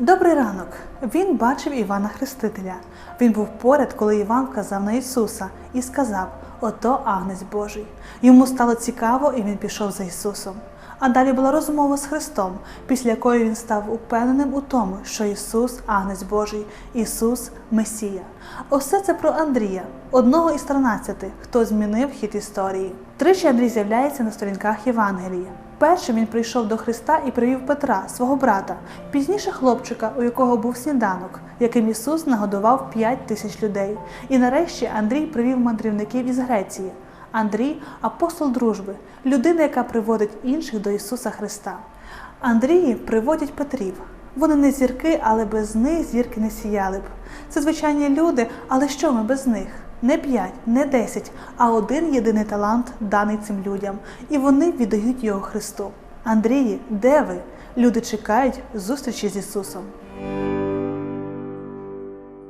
Добрий ранок. Він бачив Івана Хрестителя. Він був поряд, коли Іван вказав на Ісуса і сказав: Ото Агнець Божий. Йому стало цікаво, і він пішов за Ісусом. А далі була розмова з Христом, після якої він став упевненим у тому, що Ісус Агнець Божий, Ісус Месія. Усе це про Андрія, одного із тринадцяти, хто змінив хід історії. Тричі Андрій з'являється на сторінках Євангелія. Першим він прийшов до Христа і привів Петра, свого брата, пізніше хлопчика, у якого був сніданок, яким Ісус нагодував п'ять тисяч людей. І нарешті Андрій привів мандрівників із Греції. Андрій апостол дружби, людина, яка приводить інших до Ісуса Христа. Андрії приводять Петрів. Вони не зірки, але без них зірки не сіяли б. Це звичайні люди, але що ми без них? Не п'ять, не десять, а один єдиний талант даний цим людям, і вони віддають його Христу. Андрії, де ви? Люди чекають зустрічі з Ісусом.